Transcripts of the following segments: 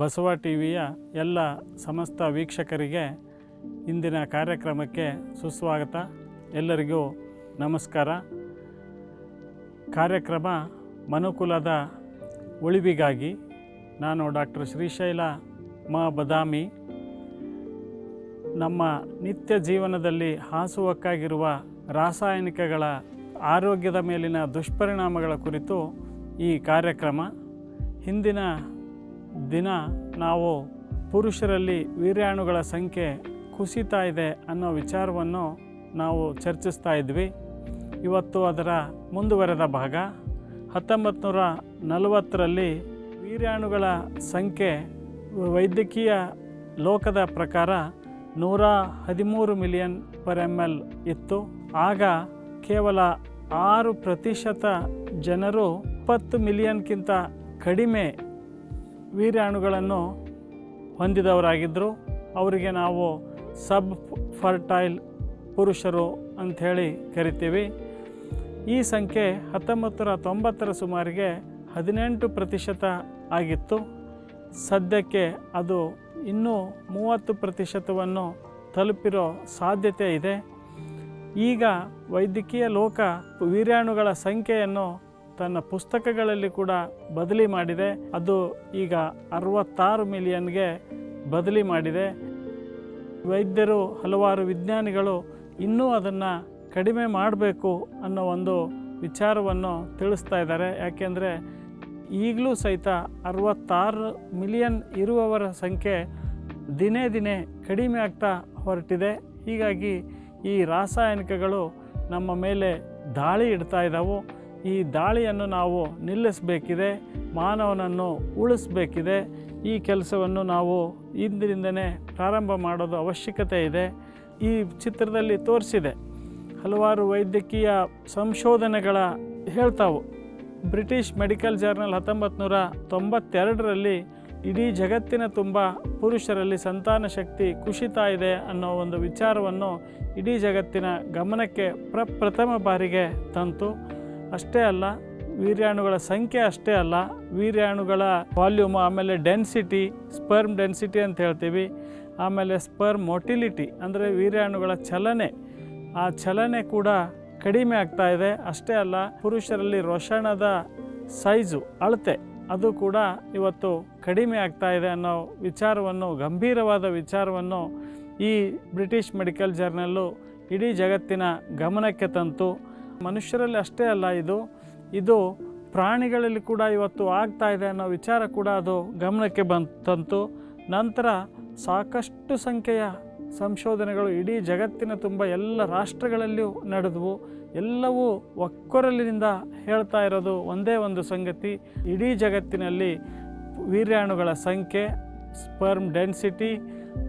Basava T ವಿಯ ಎಲ್ಲ ಸಮಸ್ತ ವೀಕ್ಷಕರಿಗೆ ಇಂದಿನ ಕಾರ್ಯಕ್ರಮಕ್ಕೆ ಸುಸ್ವಾಗತ. ಎಲ್ಲರಿಗೂ ನಮಸ್ಕಾರ. ಕಾರ್ಯಕ್ರಮ ಮನುಕುಲದ ಉಳಿವಿಗಾಗಿ ನಾನು ಡಾಕ್ಟರ್ ಶ್ರೀಶೈಲ ಮ ಬದಾಮಿ ನಮ್ಮ ನಿತ್ಯ ಜೀವನದಲ್ಲಿ ಹಾಸುವಕ್ಕಾಗಿರುವ ರಾಸಾಯನಿಕಗಳ ಆರೋಗ್ಯದ ಮೇಲಿನ ದುಷ್ಪರಿಣಾಮಗಳ ಕುರಿತು ಈ ಕಾರ್ಯಕ್ರಮ. ಹಿಂದಿನ ದಿನ ನಾವು ಪುರುಷರಲ್ಲಿ ವೀರ್ಯಾಣುಗಳ ಸಂಖ್ಯೆ ಕುಸಿತಾ ಇದೆ ಅನ್ನೋ ವಿಚಾರವನ್ನು ನಾವು ಚರ್ಚಿಸ್ತಾ ಇದ್ವಿ. ಇವತ್ತು ಅದರ ಮುಂದುವರೆದ ಭಾಗ ಹತ್ತೊಂಬತ್ತು ನೂರ ನಲವತ್ತರಲ್ಲಿ ವೀರ್ಯಾಣುಗಳ ಸಂಖ್ಯೆ ವೈದ್ಯಕೀಯ ಲೋಕದ ಪ್ರಕಾರ ನೂರ ಹದಿಮೂರು ಮಿಲಿಯನ್ ಪರ್ ಎಂ ಎಲ್ ಇತ್ತು. ಆಗ ಕೇವಲ ಆರು ಪ್ರತಿಶತ ಜನರು ಇಪ್ಪತ್ತು ಮಿಲಿಯನ್ಗಿಂತ ಕಡಿಮೆ ವೀರ್ಯಾಣುಗಳನ್ನು ಹೊಂದಿದವರಾಗಿದ್ದರು. ಅವರಿಗೆ ನಾವು ಸಬ್ ಫರ್ಟೈಲ್ ಪುರುಷರು ಅಂಥೇಳಿ ಕರಿತೀವಿ. ಈ ಸಂಖ್ಯೆ ಹತ್ತೊಂಬತ್ತರ ತೊಂಬತ್ತರ ಸುಮಾರಿಗೆ ಹದಿನೆಂಟು ಪ್ರತಿಶತ ಆಗಿತ್ತು. ಸದ್ಯಕ್ಕೆ ಅದು ಇನ್ನೂ ಮೂವತ್ತು ಪ್ರತಿಶತವನ್ನು ತಲುಪಿರೋ ಸಾಧ್ಯತೆ ಇದೆ. ಈಗ ವೈದ್ಯಕೀಯ ಲೋಕ ವೀರ್ಯಾಣುಗಳ ಸಂಖ್ಯೆಯನ್ನು ತನ್ನ ಪುಸ್ತಕಗಳಲ್ಲಿ ಕೂಡ ಬದಲಿ ಮಾಡಿದೆ. ಅದು ಈಗ ಅರವತ್ತಾರು ಮಿಲಿಯನ್ಗೆ ಬದಲಿ ಮಾಡಿದೆ. ವೈದ್ಯರು ಹಲವಾರು ವಿಜ್ಞಾನಿಗಳು ಇನ್ನೂ ಅದನ್ನು ಕಡಿಮೆ ಮಾಡಬೇಕು ಅನ್ನೋ ಒಂದು ವಿಚಾರವನ್ನು ತಿಳಿಸ್ತಾ ಇದ್ದಾರೆ. ಯಾಕೆಂದರೆ ಈಗಲೂ ಸಹಿತ ಅರವತ್ತಾರು ಮಿಲಿಯನ್ ಇರುವವರ ಸಂಖ್ಯೆ ದಿನೇ ದಿನೇ ಕಡಿಮೆ ಆಗ್ತಾ ಹೊರಟಿದೆ. ಹೀಗಾಗಿ ಈ ರಾಸಾಯನಿಕಗಳು ನಮ್ಮ ಮೇಲೆ ದಾಳಿ ಇಡ್ತಾ ಇದ್ದಾವೆ ಈ ದಾಳಿಯನ್ನು ನಾವು ನಿಲ್ಲಿಸಬೇಕಿದೆ, ಮಾನವನನ್ನು ಉಳಿಸಬೇಕಿದೆ. ಈ ಕೆಲಸವನ್ನು ನಾವು ಇಂದಿನಿಂದನೇ ಪ್ರಾರಂಭ ಮಾಡೋದು ಅವಶ್ಯಕತೆ ಇದೆ. ಈ ಚಿತ್ರದಲ್ಲಿ ತೋರಿಸಿದೆ, ಹಲವಾರು ವೈದ್ಯಕೀಯ ಸಂಶೋಧನೆಗಳ ಹೇಳ್ತಾವು. ಬ್ರಿಟಿಷ್ ಮೆಡಿಕಲ್ ಜರ್ನಲ್ ಹತ್ತೊಂಬತ್ತು ನೂರ ತೊಂಬತ್ತೆರಡರಲ್ಲಿ ಇಡೀ ಜಗತ್ತಿನ ತುಂಬ ಪುರುಷರಲ್ಲಿ ಸಂತಾನ ಶಕ್ತಿ ಕುಸಿತ ಇದೆ ಅನ್ನೋ ಒಂದು ವಿಚಾರವನ್ನು ಇಡೀ ಜಗತ್ತಿನ ಗಮನಕ್ಕೆ ಪ್ರಪ್ರಥಮ ಬಾರಿಗೆ ತಂತು. ಅಷ್ಟೇ ಅಲ್ಲ, ವೀರ್ಯಾಣುಗಳ ಸಂಖ್ಯೆ ಅಷ್ಟೇ ಅಲ್ಲ, ವೀರ್ಯಾಣುಗಳ ವಾಲ್ಯೂಮ್, ಆಮೇಲೆ ಡೆನ್ಸಿಟಿ ಸ್ಪರ್ಮ್ ಡೆನ್ಸಿಟಿ ಅಂತ ಹೇಳ್ತೀವಿ. ಆಮೇಲೆ ಸ್ಪರ್ಮ್ ಮೊಟಿಲಿಟಿ ಅಂದರೆ ವೀರ್ಯಾಣುಗಳ ಚಲನೆ. ಆ ಚಲನೆ ಕೂಡ ಕಡಿಮೆ ಆಗ್ತಾ ಇದೆ. ಅಷ್ಟೇ ಅಲ್ಲ, ಪುರುಷರಲ್ಲಿ ರೋಷಣದ ಸೈಜು ಅಳತೆ, ಅದು ಕೂಡ ಇವತ್ತು ಕಡಿಮೆ ಆಗ್ತಾ ಇದೆ ಅನ್ನೋ ವಿಚಾರವನ್ನು, ಗಂಭೀರವಾದ ವಿಚಾರವನ್ನು ಈ ಬ್ರಿಟಿಷ್ ಮೆಡಿಕಲ್ ಜರ್ನಲ್ಲು ಇಡೀ ಜಗತ್ತಿನ ಗಮನಕ್ಕೆ ತಂತು. ಮನುಷ್ಯರಲ್ಲಿ ಅಷ್ಟೇ ಅಲ್ಲ, ಇದು ಇದು ಪ್ರಾಣಿಗಳಲ್ಲಿ ಕೂಡ ಇವತ್ತು ಆಗ್ತಾ ಇದೆ ಅನ್ನೋ ವಿಚಾರ ಕೂಡ ಅದು ಗಮನಕ್ಕೆ ಬಂತಂತು. ತಂತು ನಂತರ ಸಾಕಷ್ಟು ಸಂಖ್ಯೆಯ ಸಂಶೋಧನೆಗಳು ಇಡೀ ಜಗತ್ತಿನ ತುಂಬ ಎಲ್ಲ ರಾಷ್ಟ್ರಗಳಲ್ಲಿಯೂ ನಡೆದವು. ಎಲ್ಲವೂ ಒಕ್ಕೊರಲಿನಿಂದ ಹೇಳ್ತಾ ಇರೋದು ಒಂದೇ ಒಂದು ಸಂಗತಿ, ಇಡೀ ಜಗತ್ತಿನಲ್ಲಿ ವೀರ್ಯಾಣುಗಳ ಸಂಖ್ಯೆ, ಸ್ಪರ್ಮ್ ಡೆನ್ಸಿಟಿ,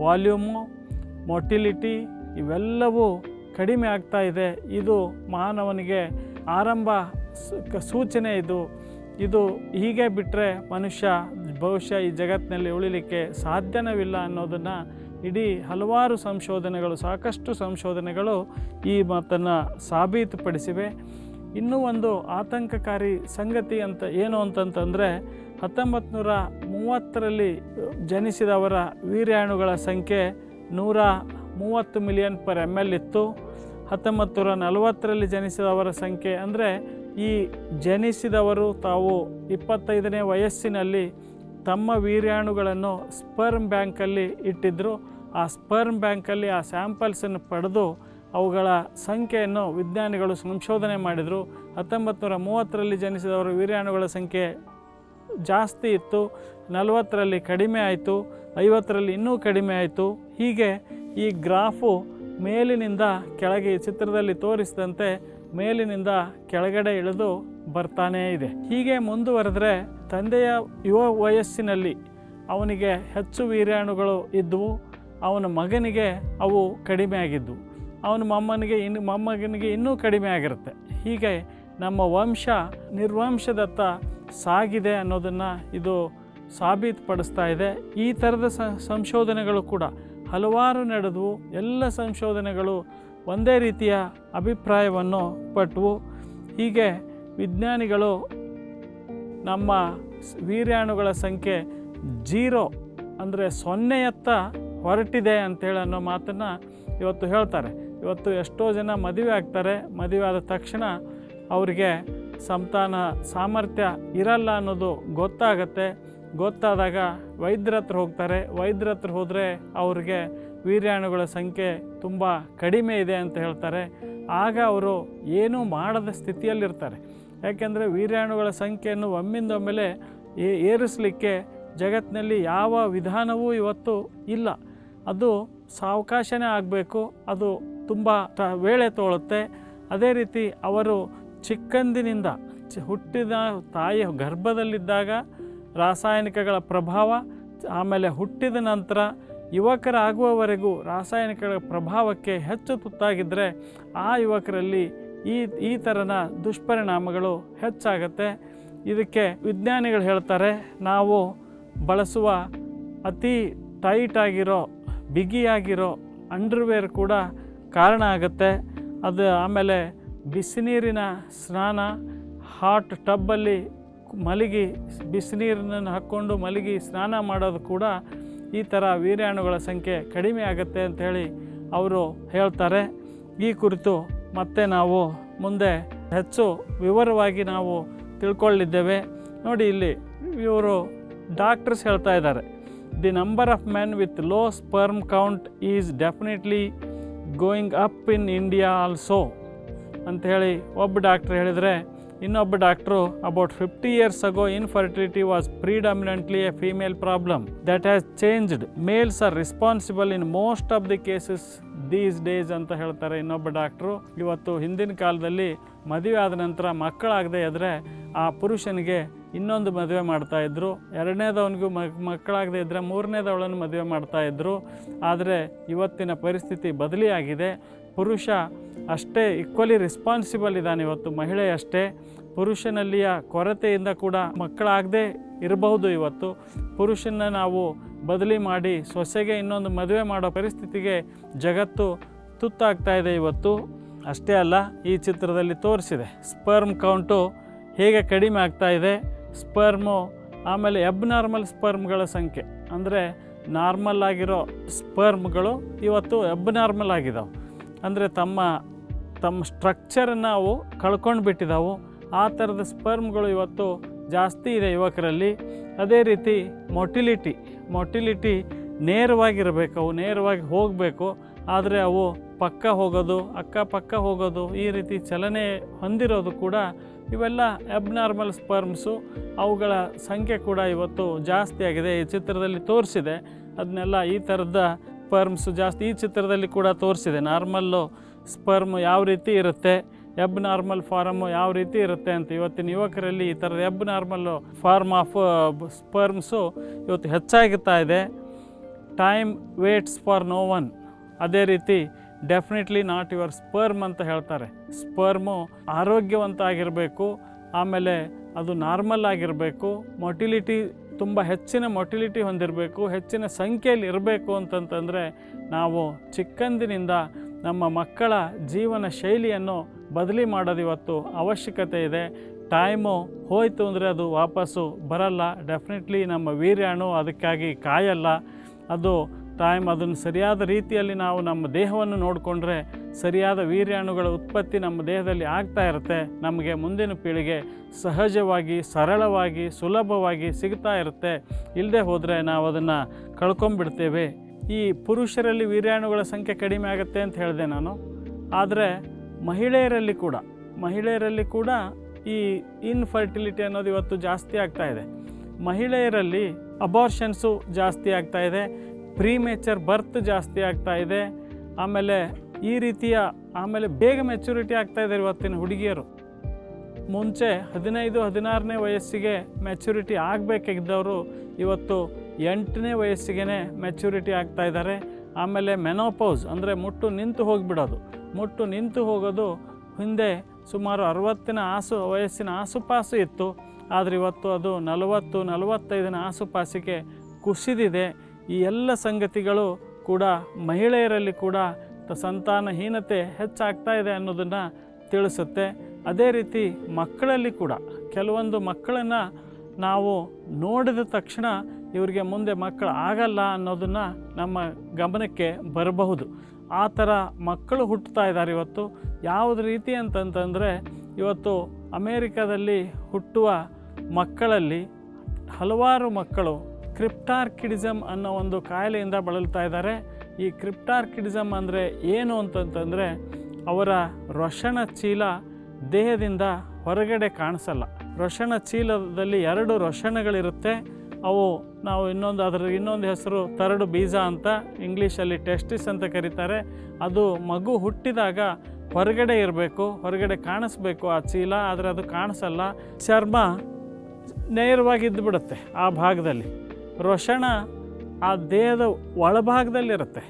ವಾಲ್ಯೂಮು ಮೊಟಿಲಿಟಿ ಇವೆಲ್ಲವೂ ಕಡಿಮೆ ಆಗ್ತಾ ಇದೆ. ಇದು ಮಾನವನಿಗೆ ಆರಂಭ ಸೂಚನೆ ಇದು. ಇದು ಹೀಗೆ ಬಿಟ್ಟರೆ ಮನುಷ್ಯ ಬಹುಶಃ ಈ ಜಗತ್ತಿನಲ್ಲಿ ಉಳಿಲಿಕ್ಕೆ ಸಾಧ್ಯನವಿಲ್ಲ ಅನ್ನೋದನ್ನು ಇಡೀ ಹಲವಾರು ಸಂಶೋಧನೆಗಳು, ಸಾಕಷ್ಟು ಸಂಶೋಧನೆಗಳು ಈ ಮಾತನ್ನು ಸಾಬೀತುಪಡಿಸಿವೆ. ಇನ್ನೂ ಒಂದು ಆತಂಕಕಾರಿ ಸಂಗತಿ ಅಂತ ಏನು ಅಂತಂತಂದರೆ ಹತ್ತೊಂಬತ್ತು ನೂರ ಮೂವತ್ತರಲ್ಲಿ ಜನಿಸಿದವರ ವೀರ್ಯಾಣುಗಳ ಸಂಖ್ಯೆ ನೂರ ಮೂವತ್ತು ಮಿಲಿಯನ್ ಪರ್ ಎಂ ಎಲ್ ಇತ್ತು. ಹತ್ತೊಂಬತ್ತು ನೂರ ನಲವತ್ತರಲ್ಲಿ ಜನಿಸಿದವರ ಸಂಖ್ಯೆ ಅಂದರೆ ಈ ಜನಿಸಿದವರು ತಾವು ಇಪ್ಪತ್ತೈದನೇ ವಯಸ್ಸಿನಲ್ಲಿ ತಮ್ಮ ವೀರ್ಯಾಣುಗಳನ್ನು ಸ್ಪರ್ಮ್ ಬ್ಯಾಂಕಲ್ಲಿ ಇಟ್ಟಿದ್ದರು ಆ ಸ್ಪರ್ಮ್ ಬ್ಯಾಂಕಲ್ಲಿ ಆ ಸ್ಯಾಂಪಲ್ಸನ್ನು ಪಡೆದು ಅವುಗಳ ಸಂಖ್ಯೆಯನ್ನು ವಿಜ್ಞಾನಿಗಳು ಸಂಶೋಧನೆ ಮಾಡಿದರು. ಹತ್ತೊಂಬತ್ತು ನೂರ ಮೂವತ್ತರಲ್ಲಿ ಜನಿಸಿದವರ ವೀರ್ಯಾಣುಗಳ ಸಂಖ್ಯೆ ಜಾಸ್ತಿ ಇತ್ತು. ನಲವತ್ತರಲ್ಲಿ ಕಡಿಮೆ ಆಯಿತು. ಐವತ್ತರಲ್ಲಿ ಇನ್ನೂ ಕಡಿಮೆ ಆಯಿತು. ಹೀಗೆ ಈ ಗ್ರಾಫು ಮೇಲಿನಿಂದ ಕೆಳಗೆ ಈ ಚಿತ್ರದಲ್ಲಿ ತೋರಿಸಿದಂತೆ ಮೇಲಿನಿಂದ ಕೆಳಗಡೆ ಇಳಿದು ಬರ್ತಾನೇ ಇದೆ. ಹೀಗೆ ಮುಂದುವರೆದ್ರೆ ತಂದೆಯ ಯುವ ವಯಸ್ಸಿನಲ್ಲಿ ಅವನಿಗೆ ಹೆಚ್ಚು ವೀರ್ಯಾಣುಗಳು ಇದ್ದವು, ಅವನ ಮಗನಿಗೆ ಅವು ಕಡಿಮೆ ಆಗಿದ್ದವು ಅವನ ಮೊಮ್ಮನಿಗೆ ಇನ್ನು ಮೊಮ್ಮಗನಿಗೆ ಇನ್ನೂ ಕಡಿಮೆ ಆಗಿರುತ್ತೆ. ಹೀಗೆ ನಮ್ಮ ವಂಶ ನಿರ್ವಂಶದತ್ತ ಸಾಗಿದೆ ಅನ್ನೋದನ್ನು ಇದು ಸಾಬೀತುಪಡಿಸ್ತಾ ಇದೆ. ಈ ಥರದ ಸಂಶೋಧನೆಗಳು ಕೂಡ ಹಲವಾರು ನಡೆದವು ಎಲ್ಲ ಸಂಶೋಧನೆಗಳು ಒಂದೇ ರೀತಿಯ ಅಭಿಪ್ರಾಯವನ್ನು ಪಟ್ಟವು ಹೀಗೆ ವಿಜ್ಞಾನಿಗಳು ನಮ್ಮ ವೀರ್ಯಾಣುಗಳ ಸಂಖ್ಯೆ ಜೀರೋ ಅಂದರೆ ಸೊನ್ನೆಯತ್ತ ಹೊರಟಿದೆ ಅಂತೇಳಿ ಅನ್ನೋ ಮಾತನ್ನು ಇವತ್ತು ಹೇಳ್ತಾರೆ. ಇವತ್ತು ಎಷ್ಟೋ ಜನ ಮದುವೆ ಆಗ್ತಾರೆ. ಮದುವೆ ಆದ ತಕ್ಷಣ ಅವರಿಗೆ ಸಂತಾನ ಸಾಮರ್ಥ್ಯ ಇರಲ್ಲ ಅನ್ನೋದು ಗೊತ್ತಾಗತ್ತೆ. ಗೊತ್ತಾದಾಗ ವೈದ್ಯರ ಹತ್ರ ಹೋಗ್ತಾರೆ. ವೈದ್ಯರ ಹತ್ರ ಹೋದರೆ ಅವ್ರಿಗೆ ವೀರ್ಯಾಣುಗಳ ಸಂಖ್ಯೆ ತುಂಬ ಕಡಿಮೆ ಇದೆ ಅಂತ ಹೇಳ್ತಾರೆ. ಆಗ ಅವರು ಏನೂ ಮಾಡದ ಸ್ಥಿತಿಯಲ್ಲಿರ್ತಾರೆ. ಯಾಕೆಂದರೆ ವೀರ್ಯಾಣುಗಳ ಸಂಖ್ಯೆಯನ್ನು ಒಮ್ಮಿಂದೊಮ್ಮೆಲೆ ಏರಿಸಲಿಕ್ಕೆ ಜಗತ್ತಿನಲ್ಲಿ ಯಾವ ವಿಧಾನವೂ ಇವತ್ತು ಇಲ್ಲ. ಅದು ಸಾವಕಾಶನೇ ಆಗಬೇಕು. ಅದು ತುಂಬ ತ, ವೇಳೆ ತೋಳುತ್ತೆ. ಅದೇ ರೀತಿ ಅವರು ಚಿಕ್ಕಂದಿನಿಂದ ಹುಟ್ಟಿದ ತಾಯಿ ಗರ್ಭದಲ್ಲಿದ್ದಾಗ ರಾಸಾಯನಿಕಗಳ ಪ್ರಭಾವ, ಆಮೇಲೆ ಹುಟ್ಟಿದ ನಂತರ ಯುವಕರಾಗುವವರೆಗೂ ರಾಸಾಯನಿಕಗಳ ಪ್ರಭಾವಕ್ಕೆ ಹೆಚ್ಚು ತುತ್ತಾಗಿದ್ದರೆ ಆ ಯುವಕರಲ್ಲಿ ಈ ಈ ಥರನ ದುಷ್ಪರಿಣಾಮಗಳು ಹೆಚ್ಚಾಗತ್ತೆ. ಇದಕ್ಕೆ ವಿಜ್ಞಾನಿಗಳು ಹೇಳ್ತಾರೆ, ನಾವು ಬಳಸುವ ಅತಿ ಟೈಟ್ ಆಗಿರೋ, ಬಿಗಿಯಾಗಿರೋ ಅಂಡರ್ವೇರ್ ಕೂಡ ಕಾರಣ ಆಗುತ್ತೆ. ಅದು ಆಮೇಲೆ ಬಿಸಿನೀರಿನ ಸ್ನಾನ, ಹಾಟ್ ಟಬ್ಬಲ್ಲಿ ಮಲಗಿ ಬಿಸಿನೀರನ್ನು ಹಾಕ್ಕೊಂಡು ಮಲಗಿ ಸ್ನಾನ ಮಾಡೋದು ಕೂಡ ಈ ಥರ ವೀರ್ಯಾಣುಗಳ ಸಂಖ್ಯೆ ಕಡಿಮೆ ಆಗುತ್ತೆ ಅಂಥೇಳಿ ಅವರು ಹೇಳ್ತಾರೆ. ಈ ಕುರಿತು ಮತ್ತೆ ನಾವು ಮುಂದೆ ಹೆಚ್ಚು ವಿವರವಾಗಿ ನಾವು ತಿಳ್ಕೊಳ್ಳಿದ್ದೇವೆ. ನೋಡಿ ಇಲ್ಲಿ ಇವರು ಡಾಕ್ಟರ್ಸ್ ಹೇಳ್ತಾ ಇದ್ದಾರೆ. The number of men with low sperm count is definitely going up in India also ಅಂಥೇಳಿ ಒಬ್ಬ ಡಾಕ್ಟ್ರ್ ಹೇಳಿದರೆ ಇನ್ನೊಬ್ಬ doctor about fifty years ago infertility was predominantly a female problem that has changed males are responsible in most of the cases these days ಅಂತ ಹೇಳ್ತಾರೆ ಇನ್ನೊಬ್ಬ doctor ಇವತ್ತು ಹಿಂದಿನ ಕಾಲದಲ್ಲಿ ಮದುವೆ ಆದ ನಂತರ ಮಕ್ಕಳಾಗದೇ ಇದ್ದರೆ ಆ ಪುರುಷನಿಗೆ ಇನ್ನೊಂದು ಮದುವೆ ಮಾಡ್ತಾಯಿದ್ರು ಎರಡನೇದವನಿಗೂ ಮಕ್ಕಳಾಗದೇ ಇದ್ದರೆ ಮೂರನೇದವಳನ್ನು ಮದುವೆ ಮಾಡ್ತಾಯಿದ್ರು ಆದರೆ ಇವತ್ತಿನ ಪರಿಸ್ಥಿತಿ ಬದಲಿಯಾಗಿದೆ. ಪುರುಷ ಅಷ್ಟೇ ಈಕ್ವಲಿ ರೆಸ್ಪಾನ್ಸಿಬಲ್ ಇದ್ದಾನೆ ಇವತ್ತು. ಮಹಿಳೆ ಅಷ್ಟೇ ಪುರುಷನಲ್ಲಿಯ ಕೊರತೆಯಿಂದ ಕೂಡ ಮಕ್ಕಳಾಗದೇ ಇರಬಹುದು ಇವತ್ತು. ಪುರುಷನ ನಾವು ಬದಲಿ ಮಾಡಿ ಸೊಸೆಗೆ ಇನ್ನೊಂದು ಮದುವೆ ಮಾಡೋ ಪರಿಸ್ಥಿತಿಗೆ ಜಗತ್ತು ತುತ್ತಾಗ್ತಾ ಇದೆ ಇವತ್ತು. ಅಷ್ಟೇ ಅಲ್ಲ, ಈ ಚಿತ್ರದಲ್ಲಿ ತೋರಿಸಿದೆ. ಸ್ಪರ್ಮ್ ಕೌಂಟು ಹೇಗೆ ಕಡಿಮೆ ಆಗ್ತಾ ಇದೆ. ಸ್ಪರ್ಮು ಆಮೇಲೆ ಎಬ್ನಾರ್ಮಲ್ ಸ್ಪರ್ಮ್ಗಳ ಸಂಖ್ಯೆ. ಅಂದರೆ ನಾರ್ಮಲ್ ಆಗಿರೋ ಸ್ಪರ್ಮ್ಗಳು ಇವತ್ತು ಎಬ್ನಾರ್ಮಲ್ ಆಗಿದಾವೆ. ಅಂದರೆ ತಮ್ಮ ತಮ್ಮ ಸ್ಟ್ರಕ್ಚರನ್ನು ಅವು ಕಳ್ಕೊಂಡು ಬಿಟ್ಟಿದ್ದಾವೆ ಆ ಥರದ ಸ್ಪರ್ಮ್ಗಳು ಇವತ್ತು ಜಾಸ್ತಿ ಇದೆ ಯುವಕರಲ್ಲಿ. ಅದೇ ರೀತಿ ಮೊಟಿಲಿಟಿ ಮೊಟಿಲಿಟಿ ನೇರವಾಗಿರಬೇಕು, ಅವು ನೇರವಾಗಿ ಹೋಗಬೇಕು. ಆದರೆ ಅವು ಪಕ್ಕ ಹೋಗೋದು ಅಕ್ಕಪಕ್ಕ ಹೋಗೋದು, ಈ ರೀತಿ ಚಲನೆ ಹೊಂದಿರೋದು ಕೂಡ ಇವೆಲ್ಲ ಅಬ್ನಾರ್ಮಲ್ ಸ್ಪರ್ಮ್ಸು ಅವುಗಳ ಸಂಖ್ಯೆ ಕೂಡ ಇವತ್ತು ಜಾಸ್ತಿ ಆಗಿದೆ. ಈ ಚಿತ್ರದಲ್ಲಿ ತೋರಿಸಿದೆ. ಅದನ್ನೆಲ್ಲ ಈ ಥರದ ಸ್ಪರ್ಮ್ಸ್ ಜಾಸ್ತಿ ಈ ಚಿತ್ರದಲ್ಲಿ ಕೂಡ ತೋರಿಸಿದೆ. ನಾರ್ಮಲ್ಲು ಸ್ಪರ್ಮ್ ಯಾವ ರೀತಿ ಇರುತ್ತೆ ಎಬ್ ನಾರ್ಮಲ್ ಫಾರಮು ಯಾವ ರೀತಿ ಇರುತ್ತೆ ಅಂತ ಇವತ್ತಿನ ಯುವಕರಲ್ಲಿ ಈ ಥರದ abnormal form of sperms ಇವತ್ತು ಹೆಚ್ಚಾಗುತ್ತಾ ಇದೆ. Time waits for no one ಅದೇ ರೀತಿ ಡೆಫಿನೆಟ್ಲಿ ನಾಟ್ ಯುವರ್ ಸ್ಪರ್ಮ್ ಅಂತ ಹೇಳ್ತಾರೆ. ಸ್ಪರ್ಮು ಆರೋಗ್ಯವಂತ ಆಗಿರಬೇಕು, ಆಮೇಲೆ ಅದು ನಾರ್ಮಲ್ ಆಗಿರಬೇಕು ಮೊಟಿಲಿಟಿ ತುಂಬ ಹೆಚ್ಚಿನ ಮೊಟಿಲಿಟಿ ಹೊಂದಿರಬೇಕು, ಹೆಚ್ಚಿನ ಸಂಖ್ಯೆಯಲ್ಲಿ ಇರಬೇಕು ಅಂತಂತಂದರೆ ನಾವು ಚಿಕ್ಕಂದಿನಿಂದ ನಮ್ಮ ಮಕ್ಕಳ ಜೀವನ ಶೈಲಿಯನ್ನು ಬದಲಿ ಮಾಡೋದು ಇವತ್ತು ಅವಶ್ಯಕತೆ ಇದೆ. ಟೈಮು ಹೋಯಿತು ಅಂದರೆ ಅದು ವಾಪಸ್ಸು ಬರಲ್ಲ. ಡೆಫಿನೆಟ್ಲಿ ನಮ್ಮ ವೀರ್ಯಾಣು ಅದಕ್ಕಾಗಿ ಕಾಯಲ್ಲ. ಅದು ಟೈಮ್ ಅದನ್ನು ಸರಿಯಾದ ರೀತಿಯಲ್ಲಿ ನಾವು ನಮ್ಮ ದೇಹವನ್ನು ನೋಡಿಕೊಂಡ್ರೆ ಸರಿಯಾದ ವೀರ್ಯಾಣುಗಳ ಉತ್ಪತ್ತಿ ನಮ್ಮ ದೇಹದಲ್ಲಿ ಆಗ್ತಾ ಇರುತ್ತೆ. ನಮಗೆ ಮುಂದಿನ ಪೀಳಿಗೆ ಸಹಜವಾಗಿ, ಸರಳವಾಗಿ, ಸುಲಭವಾಗಿ ಸಿಗ್ತಾ ಇರುತ್ತೆ. ಇಲ್ಲದೆ ಹೋದರೆ ನಾವು ಅದನ್ನು ಕಳ್ಕೊಂಬಿಡ್ತೇವೆ ಈ ಪುರುಷರಲ್ಲಿ ವೀರ್ಯಾಣುಗಳ ಸಂಖ್ಯೆ ಕಡಿಮೆ ಆಗುತ್ತೆ ಅಂತ ಹೇಳಿದೆ ನಾನು. ಆದರೆ ಮಹಿಳೆಯರಲ್ಲಿ ಕೂಡ ಮಹಿಳೆಯರಲ್ಲಿ ಕೂಡ ಈ ಇನ್ಫರ್ಟಿಲಿಟಿ ಅನ್ನೋದು ಇವತ್ತು ಜಾಸ್ತಿ ಆಗ್ತಾ ಇದೆ. ಮಹಿಳೆಯರಲ್ಲಿ ಅಬಾರ್ಷನ್ಸು ಜಾಸ್ತಿ ಆಗ್ತಾ ಇದೆ. ಪ್ರೀಮೇಚರ್ ಬರ್ತ್ ಜಾಸ್ತಿ ಆಗ್ತಾ ಇದೆ. ಆಮೇಲೆ ಈ ರೀತಿಯ, ಆಮೇಲೆ ಬೇಗ ಮೆಚುರಿಟಿ ಆಗ್ತಾ ಇದೆ ಇವತ್ತಿನ ಹುಡುಗಿಯರು. ಮುಂಚೆ ಹದಿನೈದು, ಹದಿನಾರನೇ ವಯಸ್ಸಿಗೆ ಮೆಚುರಿಟಿ ಆಗಬೇಕಿದ್ದವರು ಇವತ್ತು ಎಂಟನೇ ವಯಸ್ಸಿಗೆ ಮೆಚುರಿಟಿ ಆಗ್ತಾ ಇದ್ದಾರೆ. ಆಮೇಲೆ ಮೆನೋಪೌಸ್ ಅಂದರೆ ಮುಟ್ಟು ನಿಂತು ಹೋಗಿಬಿಡೋದು. ಮುಟ್ಟು ನಿಂತು ಹೋಗೋದು ಹಿಂದೆ ಸುಮಾರು ಅರವತ್ತಿನ ಆಸು, ವಯಸ್ಸಿನ ಆಸುಪಾಸು ಇತ್ತು. ಆದರೆ ಇವತ್ತು ಅದು ನಲವತ್ತು, ನಲವತ್ತೈದನ ಆಸುಪಾಸಿಗೆ ಕುಸಿದಿದೆ. ಈ ಎಲ್ಲ ಸಂಗತಿಗಳು ಕೂಡ ಮಹಿಳೆಯರಲ್ಲಿ ಕೂಡ ಸಂತಾನಹೀನತೆ ಹೆಚ್ಚಾಗ್ತಾ ಇದೆ ಅನ್ನೋದನ್ನು ತಿಳಿಸುತ್ತೆ. ಅದೇ ರೀತಿ ಮಕ್ಕಳಲ್ಲಿ ಕೂಡ ಕೆಲವೊಂದು ಮಕ್ಕಳನ್ನು ನಾವು ನೋಡಿದ ತಕ್ಷಣ ಇವರಿಗೆ ಮುಂದೆ ಮಕ್ಕಳು ಆಗಲ್ಲ ಅನ್ನೋದನ್ನು ನಮ್ಮ ಗಮನಕ್ಕೆ ಬರಬಹುದು. ಆ ಥರ ಮಕ್ಕಳು ಹುಟ್ಟುತ್ತಾ ಇದ್ದಾರೆ ಇವತ್ತು. ಯಾವುದು ರೀತಿ ಅಂತಂತಂದರೆ ಇವತ್ತು ಅಮೇರಿಕಾದಲ್ಲಿ ಹುಟ್ಟುವ ಮಕ್ಕಳಲ್ಲಿ ಹಲವಾರು ಮಕ್ಕಳು ಕ್ರಿಪ್ಟಾರ್ಕಿಡಿಸಮ್ ಅನ್ನೋ ಒಂದು ಕಾಯಿಲೆಯಿಂದ ಬಳಲ್ತಾ ಇದ್ದಾರೆ. ಈ ಕ್ರಿಪ್ಟಾರ್ಕಿಡಿಸಮ್ ಅಂದರೆ ಏನು ಅಂತಂತಂದರೆ ಅವರ ರೊಷಣ ಚೀಲ ದೇಹದಿಂದ ಹೊರಗಡೆ ಕಾಣಿಸಲ್ಲ. ರೊಷಣ ಚೀಲದಲ್ಲಿ ಎರಡು ರೊಷಣಗಳಿರುತ್ತೆ. ಅವು ನಾವು ಇನ್ನೊಂದು ಅದರ ಇನ್ನೊಂದು ಹೆಸರು ತರಡು ಬೀಜ ಅಂತ ಇಂಗ್ಲೀಷಲ್ಲಿ ಟೆಸ್ಟಿಸ್ ಅಂತ ಕರೀತಾರೆ. ಅದು ಮಗು ಹುಟ್ಟಿದಾಗ ಹೊರಗಡೆ ಇರಬೇಕು, ಹೊರಗಡೆ ಕಾಣಿಸ್ಬೇಕು ಆ ಚೀಲ, ಆದರೆ ಅದು ಕಾಣಿಸಲ್ಲ. ಚರ್ಮ ನೇರವಾಗಿ ಇದ್ದುಬಿಡುತ್ತೆ ಆ ಭಾಗದಲ್ಲಿ. ರೊಷಣ ಆ ದೇಹದ ಒಳಭಾಗದಲ್ಲಿರುತ್ತೆ.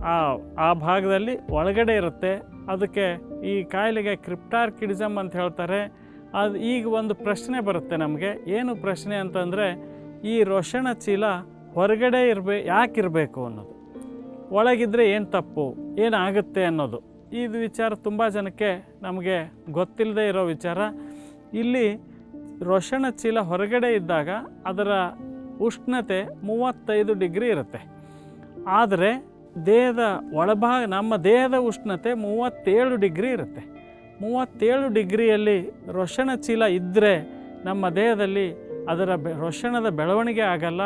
ಆ ಆ ಭಾಗದಲ್ಲಿ ಒಳಗಡೆ ಇರುತ್ತೆ. ಅದಕ್ಕೆ ಈ ಕಾಯಿಲೆಗೆ ಕ್ರಿಪ್ಟಾರ್ಕಿಡಿಸಮ್ ಅಂತ ಹೇಳ್ತಾರೆ. ಅದು ಈಗ ಒಂದು ಪ್ರಶ್ನೆ ಬರುತ್ತೆ ನಮಗೆ. ಏನು ಪ್ರಶ್ನೆ ಅಂತಂದರೆ, ಈ ರೋಷಣ ಚೀಲ ಹೊರಗಡೆ ಇರಬೇ, ಯಾಕಿರಬೇಕು ಅನ್ನೋದು. ಒಳಗಿದ್ರೆ ಏನು ತಪ್ಪು ಏನಾಗುತ್ತೆ ಅನ್ನೋದು. ಇದು ವಿಚಾರ ತುಂಬ ಜನಕ್ಕೆ ನಮಗೆ ಗೊತ್ತಿಲ್ಲದೆ ಇರೋ ವಿಚಾರ. ಇಲ್ಲಿ ರೋಷಣ ಚೀಲ ಹೊರಗಡೆ ಇದ್ದಾಗ ಅದರ ಉಷ್ಣತೆ ಮೂವತ್ತೈದು ಡಿಗ್ರಿ ಇರುತ್ತೆ. ಆದರೆ ದೇಹದ ಒಳಭಾಗ, ನಮ್ಮ ದೇಹದ ಉಷ್ಣತೆ ಮೂವತ್ತೇಳು ಡಿಗ್ರಿ ಇರುತ್ತೆ. ಮೂವತ್ತೇಳು ಡಿಗ್ರಿಯಲ್ಲಿ ರೊಷಣ ಚೀಲ ಇದ್ದರೆ ನಮ್ಮ ದೇಹದಲ್ಲಿ ಅದರ ಬೆ ರೊಷಣದ ಬೆಳವಣಿಗೆ ಆಗಲ್ಲ.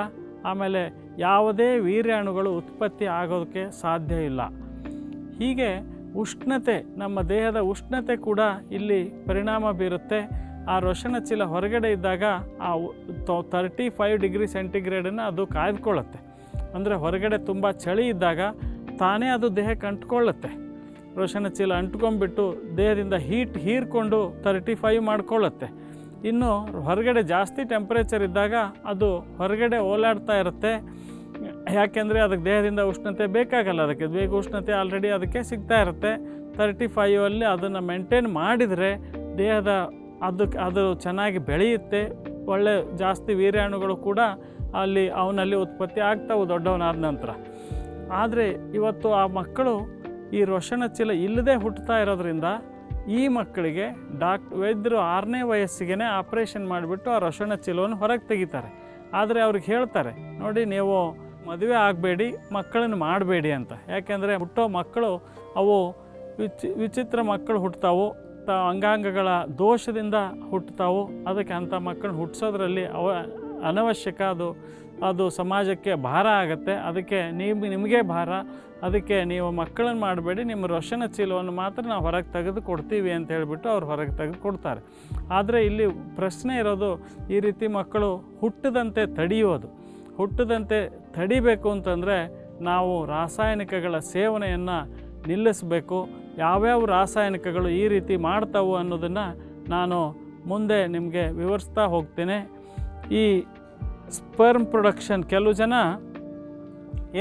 ಆಮೇಲೆ ಯಾವುದೇ ವೀರ್ಯಾಣುಗಳು ಉತ್ಪತ್ತಿ ಆಗೋದಕ್ಕೆ ಸಾಧ್ಯ ಇಲ್ಲ. ಹೀಗೆ ಉಷ್ಣತೆ, ನಮ್ಮ ದೇಹದ ಉಷ್ಣತೆ ಕೂಡ ಇಲ್ಲಿ ಪರಿಣಾಮ ಬೀರುತ್ತೆ. ಆ ರೋಷನ ಚೀಲ ಹೊರಗಡೆ ಇದ್ದಾಗ ಆ ತರ್ಟಿ ಫೈವ್ ಡಿಗ್ರಿ ಸೆಂಟಿಗ್ರೇಡನ್ನು ಅದು ಕಾಯ್ದುಕೊಳ್ಳುತ್ತೆ. ಅಂದರೆ ಹೊರಗಡೆ ತುಂಬ ಚಳಿ ಇದ್ದಾಗ ತಾನೇ ಅದು ದೇಹಕ್ಕೆ ಅಂಟ್ಕೊಳ್ಳುತ್ತೆ ರೋಷನ ಚೀಲ ಅಂಟ್ಕೊಂಡ್ಬಿಟ್ಟು ದೇಹದಿಂದ ಹೀಟ್ ಹೀರ್ಕೊಂಡು ತರ್ಟಿ ಫೈವ್ ಮಾಡ್ಕೊಳ್ಳುತ್ತೆ. ಇನ್ನು ಹೊರಗಡೆ ಜಾಸ್ತಿ ಟೆಂಪ್ರೇಚರ್ ಇದ್ದಾಗ ಅದು ಹೊರಗಡೆ ಓಲಾಡ್ತಾ ಇರುತ್ತೆ. ಯಾಕೆಂದರೆ ಅದಕ್ಕೆ ದೇಹದಿಂದ ಉಷ್ಣತೆ ಬೇಕಾಗಲ್ಲ. ಅದಕ್ಕೆ ಬೇಗ ಉಷ್ಣತೆ ಆಲ್ರೆಡಿ ಅದಕ್ಕೆ ಸಿಗ್ತಾ ಇರುತ್ತೆ. ತರ್ಟಿ ಫೈವಲ್ಲಿ ಅದನ್ನು ಮೇಂಟೈನ್ ಮಾಡಿದರೆ ದೇಹದ ಅದಕ್ಕೆ ಅದು ಚೆನ್ನಾಗಿ ಬೆಳೆಯುತ್ತೆ. ಒಳ್ಳೆ ಜಾಸ್ತಿ ವೀರ್ಯಾಣುಗಳು ಕೂಡ ಅಲ್ಲಿ ಅವನಲ್ಲಿ ಉತ್ಪತ್ತಿ ಆಗ್ತಾವೆ ದೊಡ್ಡವನಾದ ನಂತರ. ಆದರೆ ಇವತ್ತು ಆ ಮಕ್ಕಳು ಈ ರೋಷಣ ಚೀಲ ಇಲ್ಲದೆ ಹುಟ್ಟುತ್ತಾ ಇರೋದ್ರಿಂದ ಈ ಮಕ್ಕಳಿಗೆ ಡಾಕ್, ವೈದ್ಯರು ಆರನೇ ವಯಸ್ಸಿಗೆ ಆಪ್ರೇಷನ್ ಮಾಡಿಬಿಟ್ಟು ಆ ರೋಷಣ ಚೀಲವನ್ನು ಹೊರಗೆ ತೆಗಿತಾರೆ. ಆದರೆ ಅವ್ರಿಗೆ ಹೇಳ್ತಾರೆ, ನೋಡಿ, ನೀವು ಮದುವೆ ಆಗಬೇಡಿ, ಮಕ್ಕಳನ್ನು ಮಾಡಬೇಡಿ ಅಂತ. ಯಾಕೆಂದರೆ ಹುಟ್ಟೋ ಮಕ್ಕಳು, ಅವು ವಿಚಿ, ವಿಚಿತ್ರ ಮಕ್ಕಳು ಹುಟ್ಟುತ್ತಾವು ತ ಅಂಗಾಂಗಗಳ ದೋಷದಿಂದ ಹುಟ್ಟುತ್ತಾವು ಅದಕ್ಕೆ ಅಂಥ ಮಕ್ಕಳನ್ನ ಹುಟ್ಟಿಸೋದ್ರಲ್ಲಿ ಅವ ಅನವಶ್ಯಕ ಅದು ಅದು ಸಮಾಜಕ್ಕೆ ಭಾರ ಆಗುತ್ತೆ. ಅದಕ್ಕೆ ನೀವು, ನಿಮಗೆ ಭಾರ. ಅದಕ್ಕೆ ನೀವು ಮಕ್ಕಳನ್ನು ಮಾಡಬೇಡಿ. ನಿಮ್ಮ ರೋಷನ ಚೀಲವನ್ನು ಮಾತ್ರ ನಾವು ಹೊರಗೆ ತೆಗೆದು ಕೊಡ್ತೀವಿ ಅಂತ ಹೇಳಿಬಿಟ್ಟು ಅವ್ರು ಹೊರಗೆ ತೆಗೆದು ಕೊಡ್ತಾರೆ. ಆದರೆ ಇಲ್ಲಿ ಪ್ರಶ್ನೆ ಇರೋದು ಈ ರೀತಿ ಮಕ್ಕಳು ಹುಟ್ಟದಂತೆ ತಡೆಯೋದು ಹುಟ್ಟದಂತೆ ತಡಿಬೇಕು ಅಂತಂದರೆ ನಾವು ರಾಸಾಯನಿಕಗಳ ಸೇವನೆಯನ್ನು ನಿಲ್ಲಿಸಬೇಕು. ಯಾವ್ಯಾವ ರಾಸಾಯನಿಕಗಳು ಈ ರೀತಿ ಮಾಡ್ತಾವು ಅನ್ನೋದನ್ನು ನಾನು ಮುಂದೆ ನಿಮಗೆ ವಿವರಿಸ್ತಾ ಹೋಗ್ತೇನೆ. ಈ ಸ್ಪರ್ಮ್ ಪ್ರೊಡಕ್ಷನ್ ಕೆಲವು ಜನ